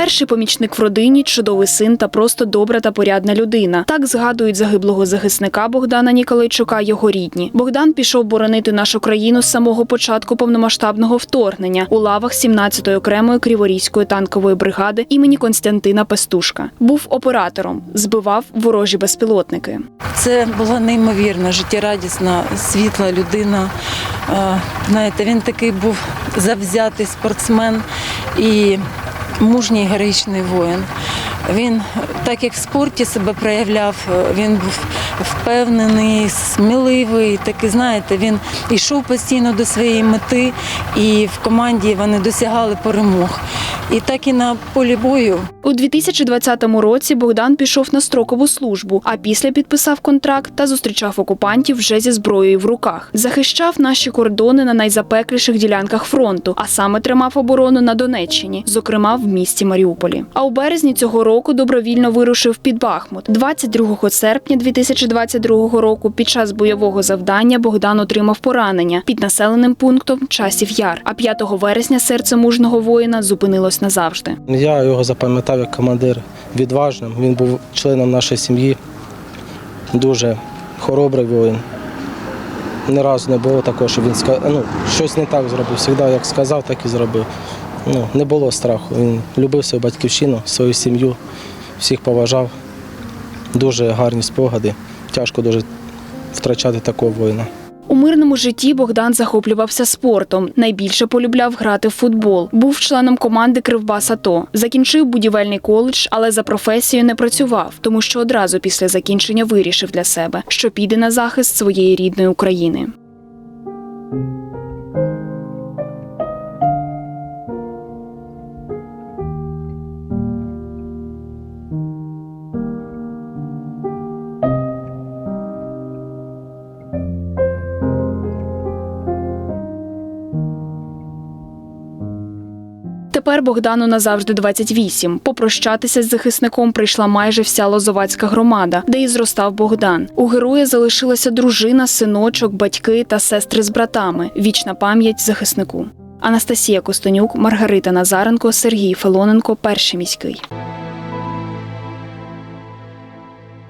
Перший помічник в родині, чудовий син та просто добра та порядна людина. Так згадують загиблого захисника Богдана Ніколайчука його рідні. Богдан пішов боронити нашу країну з самого початку повномасштабного вторгнення у лавах 17-ї окремої Криворізької танкової бригади імені Константина Пестушка. Був оператором, збивав ворожі безпілотники. Це була неймовірна, життєрадісна, світла людина. Е, Знаєте, він такий був завзятий спортсмен і мужній героїчний воїн. Він, так як в спорті себе проявляв, е, він був впевнений, сміливий. Такий, знаєте, він йшов постійно до своєї мети, і в команді вони досягали перемог. І так і на полі бою У 2020 році Богдан пішов на строкову службу, а після підписав контракт та зустрічав окупантів вже зі зброєю в руках. Захищав наші кордони на найзапекліших ділянках фронту, а саме тримав оборону на Донеччині, зокрема в місті Маріуполі. А у березні цього року добровільно вирушив під Бахмут. 22 серпня 2022 року під час бойового завдання Богдан отримав поранення під населеним пунктом Часів Яр. А 5 вересня серце мужного воїна зупинилось назавжди. Я його запам'ятав як командир відважним. Він був членом нашої сім'ї, дуже хоробрий воїн. Ні разу не було такого, що він ну, щось не так зробив. Завжди як сказав, так і зробив. Ну, не було страху. Він любив свою батьківщину, свою сім'ю, всіх поважав. Дуже гарні спогади. Тяжко дуже втрачати такого воїна. У мирному житті Богдан захоплювався спортом. Найбільше полюбляв грати в футбол. Був членом команди Кривбас АТО. Закінчив будівельний коледж, але за професією не працював, тому що одразу після закінчення вирішив для себе, що піде на захист своєї рідної України. Тепер Богдану назавжди 28. Попрощатися з захисником прийшла майже вся лозовацька громада, де і зростав Богдан. У героя залишилася дружина, синочок, батьки та сестри з братами. Вічна пам'ять захиснику. Анастасія Костенюк, Маргарита Назаренко, Сергій Филоненко, перший міський.